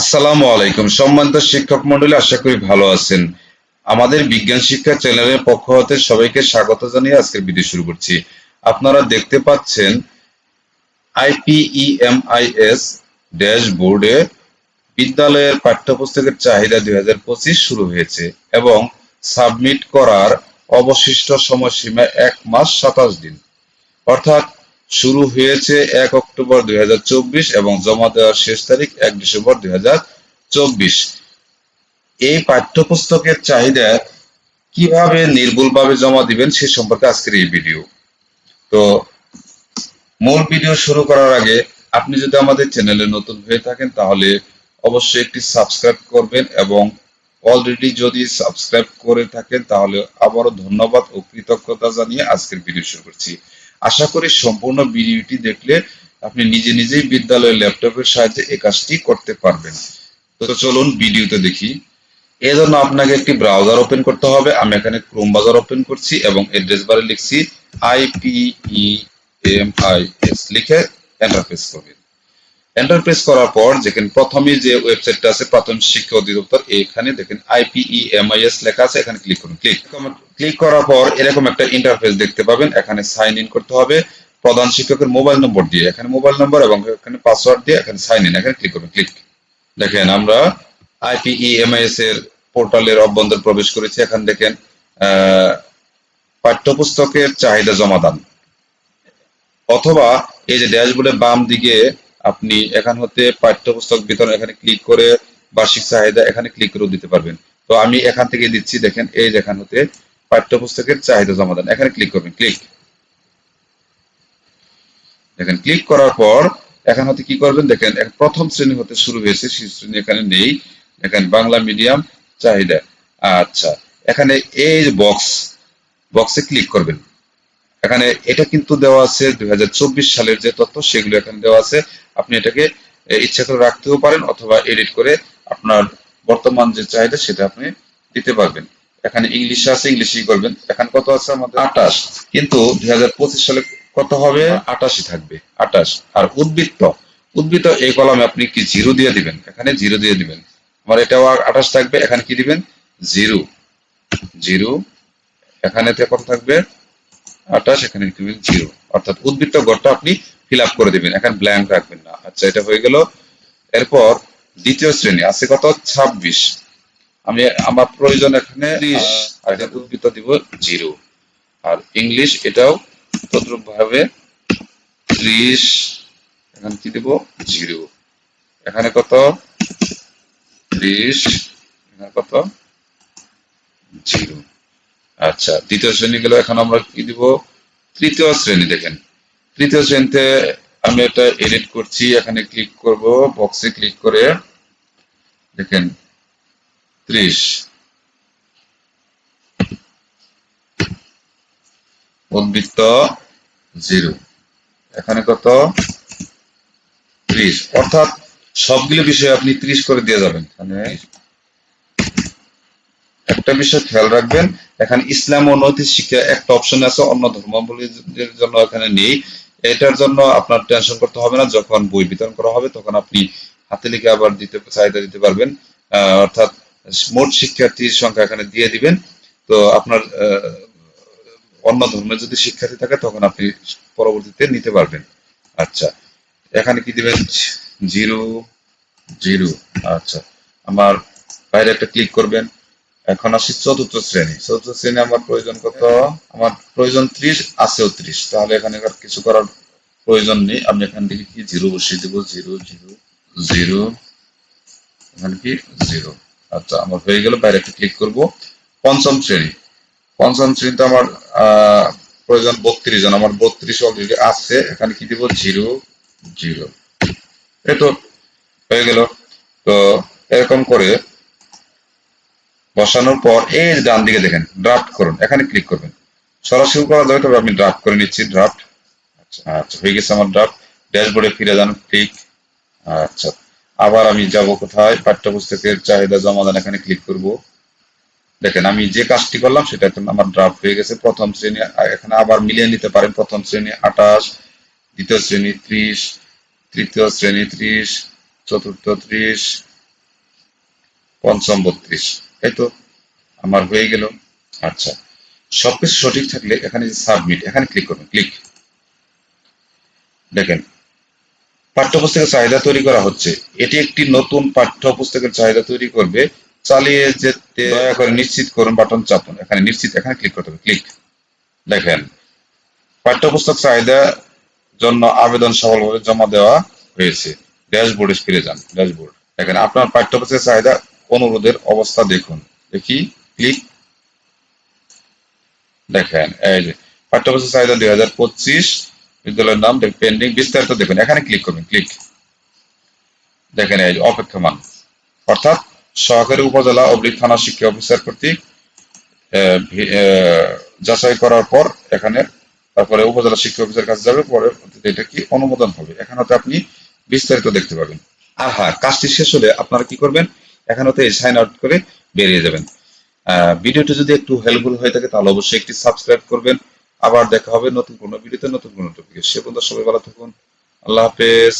আসসালামু আলাইকুম। সম্মানিত শিক্ষক মন্ডলী, আশা করি ভালো আছেন। আমাদের বিজ্ঞান শিক্ষা চ্যানেলের পক্ষ হতে সবাইকে স্বাগত জানিয়ে আজকের ভিডিও শুরু করছি। আপনারা দেখতে পাচ্ছেন আইপিইএমআইএস ড্যাশবোর্ডে বিদ্যালয়ের পাঠ্যপুস্তকের চাহিদা দুই হাজার পঁচিশ শুরু হয়েছে এবং সাবমিট করার অবশিষ্ট সময়সীমা এক মাস সাতাশ দিন। অর্থাৎ শুরু হয়েছে এক অক্টোবর দুই হাজার চব্বিশ এবং জমা দেওয়ার শেষ তারিখ এক ডিসেম্বর দুই এই পাঠ্যপুস্তকের চাহিদা কীভাবে নির্ভুলভাবে জমা দিবেন সে সম্পর্কে আজকের এই ভিডিও। তো মূল ভিডিও শুরু করার আগে আপনি যদি আমাদের চ্যানেলে নতুন হয়ে থাকেন তাহলে অবশ্যই একটি সাবস্ক্রাইব করবেন এবং অলরেডি যদি সাবস্ক্রাইব করে থাকেন তাহলে আবারও ধন্যবাদ ও কৃতজ্ঞতা জানিয়ে আজকের ভিডিও শুরু করছি। আশা করি সম্পূর্ণ ভিডিওটি দেখলে আপনি নিজে নিজেই বিদ্যালয়ের ল্যাপটপের সাহায্যে এই কাজটি করতে পারবেন। তো চলুন ভিডিওতে দেখি। এর জন্য আপনাকে একটি ব্রাউজার ওপেন করতে হবে। আমি এখানে ক্রোম ব্রাউজার ওপেন করছি এবং অ্যাড্রেস বারে লিখছি আইপিএম আই এস লিখে করবেন। এন্টার প্রেস করার পর যেখানে প্রথমে যে ওয়েবসাইটটা আছে, প্রাথমিক শিক্ষা অধিদপ্তর, এখানে দেখেন আইপিইএমআইএস লেখা আছে, এখানে ক্লিক করুন ক্লিক ক্লিক করার পর এরকম একটা ইন্টারফেস দেখতে পাবেন, এখানে সাইন ইন করতে হবে, প্রধান শিক্ষকের মোবাইল নম্বর দিয়ে, এখানে মোবাইল নম্বর এবং এখানে পাসওয়ার্ড দিয়ে এখানে সাইন ইন এখানে ক্লিক করবেন ক্লিক দেখেন আমরা আইপিইএমআইএস এর পোর্টালের অভ্যন্তর প্রবেশ করেছি, এখানে দেখেন পাঠ্যপুস্তকের চাহিদা জমাদান অথবা এই যে ড্যাশবোর্ডের বাম দিকে আপনি এখান হতে পাঠ্যপুস্তক বিতরণ এখানে ক্লিক করে বার্ষিক চাহিদা এখানে ক্লিক করে দিতে পারবেন। তো আমি এখান থেকে দিচ্ছি, দেখেন, এই যে এখান হতে পাঠ্যপুস্তকের চাহিদা জমা দেন। এখানে ক্লিক করবেন ক্লিক দেখেন ক্লিক করার পর এখান হতে কি করবেন? দেখেন প্রথম শ্রেণি হতে শুরু হয়েছে শিশু শ্রেণি এখানে নেই। দেখেন, বাংলা মিডিয়াম চাহিদা। আচ্ছা এখানে এই বক্স বক্সে ক্লিক করবেন। এখানে এটা কিন্তু দেওয়া আছে দুই হাজার চব্বিশ সালের যে তথ্য, সেগুলো এখানে দেওয়া আছে। আপনি এটাকে ইচ্ছা করে রাখতেও পারেন অথবা এডিট করে আপনার বর্তমান যে চাহিদা, সেটা আপনি দিতে পারবেন। এখানে ইংলিশ আছে ইংলিশই করবেন। এখানে কত আছে আমাদের? আটাশ কিন্তু দুই হাজার পঁচিশ সালে কত হবে? আটাশি থাকবে আটাশ আর উদ্বৃত্ত উদ্বৃত্ত এই কলমে আপনি কি জিরো দিয়ে দিবেন? এখানে জিরো দিয়ে দিবেন। আমার এটাও আটাশ থাকবে, এখানে কি দিবেন? জিরো। জিরো। এখানে কত থাকবে? আটাশ এখানে দিবেন জিরো অর্থাৎ উদ্বৃত্ত ঘরটা আপনি ফিল আপ করে দিবেন এখানে ব্ল্যাঙ্ক রাখবেন না। আচ্ছা এটা হয়ে গেল। এরপর দ্বিতীয় শ্রেণি আছে কত? ছাব্বিশ। আমি আমার প্রয়োজন এখানে আর এটা উদ্বৃত্ত দিব জিরো আর ইংলিশ এটাও তদ্রুপ ভাবে ত্রিশ এখানে কি দেব? জিরো এখানে কত? ত্রিশ এখানে কত? জিরো আচ্ছা দ্বিতীয় শ্রেণি গেল এখন আমরা কি দিব? তৃতীয় শ্রেণি দেখেন। তৃতীয় শ্রেণীতে আমি এটা এডিট করছি, এখানে ক্লিক করব বক্সে ক্লিক করে, দেখেন, ত্রিশ। উদ্বৃত্ত জিরো। এখানে কত? ত্রিশ। অর্থাৎ সবগুলো বিষয় আপনি ত্রিশ করে দিয়ে যাবেন। মানে একটা বিষয় খেয়াল রাখবেন এখানে ইসলাম ও নৈতিক শিক্ষা একটা অপশন আছে, অন্য ধর্মাবলীদের জন্য এখানে নেই। এটার জন্য আপনার টেনশন করতে হবে না, যখন বই বিতরণ করা হবে তখন আপনি হাতে লিখে আবার দিতে, চাহিদা দিতে পারবেন। অর্থাৎ মোট শিক্ষার্থীর সংখ্যা এখানে দিয়ে দিবেন। তো আপনার অন্য ধর্মের যদি শিক্ষার্থী থাকে তখন আপনি পরবর্তীতে নিতে পারবেন। আচ্ছা এখানে কি দিবেন? জিরো জিরো আচ্ছা। আমার বাইরে একটা ক্লিক করবেন। এখন আসি চতুর্থ শ্রেণি। চতুর্থ শ্রেণি আমার প্রয়োজন কত? আমার প্রয়োজন ত্রিশ আছেও ত্রিশ। তাহলে এখানে কিছু করার প্রয়োজন নেই। আমি এখান থেকে কি জিরো বসিয়ে দেবো? Zero zero zero. এখানে কি? জিরো। আচ্ছা আমার হয়ে গেল। বাইরে একটা ক্লিক করব। পঞ্চম শ্রেণি। পঞ্চম শ্রেণীতে আমার প্রয়োজন বত্রিশ জন। আমার বত্রিশ অলরেডি আছে। এখানে কি দিব? Zero zero. এই তো, হয়ে গেল। তো এরকম করে বসানোর পর এই ডান দিকে দেখেন ড্রাফট করুন। এখানে ক্লিক করবেন। সরাসরি করা যাবে তবে আমি ড্রাফট করে নিচ্ছি ড্রাফট আচ্ছা আচ্ছা হয়ে গেছে আমার ড্রাফট ড্যাশবোর্ডে ফিরে যান ক্লিক আচ্ছা আবার আমি যাব কোথায়? পাঠ্যপুস্তকের চাহিদা জমা জমাদান এখানে ক্লিক করব। দেখেন, আমি যে কাজটি করলাম, সেটা এখন আমার ড্রাফট হয়ে গেছে। প্রথম শ্রেণি এখানে আবার মিলিয়ে নিতে পারেন। প্রথম শ্রেণি আঠাশ, দ্বিতীয় শ্রেণি ত্রিশ, তৃতীয় শ্রেণি ত্রিশ, চতুর্থ ত্রিশ, পঞ্চম বত্রিশ। এই তো আমার হয়ে গেল। আচ্ছা। সবকিছু সঠিক থাকলে এখানে সাবমিট এখানে ক্লিক করবেন ক্লিক দেখেন, পাঠ্যপুস্তকের চাহিদা তৈরি করা হচ্ছে। এটি একটি নতুন পাঠ্যপুস্তকের চাহিদা তৈরি করবে। চালিয়ে যেতে দয়া করে নিশ্চিত করুন বাটন চাপুন। এখানে নিশ্চিত, এখানে ক্লিক করতে হবে ক্লিক দেখেন, পাঠ্যপুস্তক চাহিদা জন্য আবেদন সফলভাবে জমা দেওয়া হয়েছে। ড্যাশবোর্ডে ফিরে যান, ড্যাশবোর্ড। দেখেন, আপনার পাঠ্যপুস্তকের চাহিদা অনুরোধের অবস্থা দেখুন। দেখি, ক্লিক। দেখেন, এই যে পাঠ্যপুস্তক চাহিদা দুই হাজার পঁচিশ, বিদ্যালয়ের নাম পেন্ডিং বিস্তারিত দেখুন। এখানে ক্লিক করবেন, ক্লিক। দেখেন, এই যে অপেক্ষমান। অর্থাৎ সহকারী উপজেলা অবলিক থানা শিক্ষা অফিসার কর্তৃক যাচাই করার পর এখানে তারপরে উপজেলা শিক্ষা অফিসার কাছে যাবে, পরে এটা কি অনুমোদন হবে? এখানে আপনি বিস্তারিত দেখতে পাবেন। আর হ্যাঁ কাজটি শেষ হলে আপনারা কি করবেন? এখানে হতে সাইন আউট করে বেরিয়ে যাবেন। ভিডিওটি যদি একটু হেল্পফুল হয়ে থাকে, তাহলে অবশ্যই একটি সাবস্ক্রাইব করবেন। আবার দেখা হবে নতুন কোনো ভিডিওতে, নতুন কোনো টপিকে সে পর্যন্ত সবাই ভালো থাকুন। আল্লাহ হাফেজ।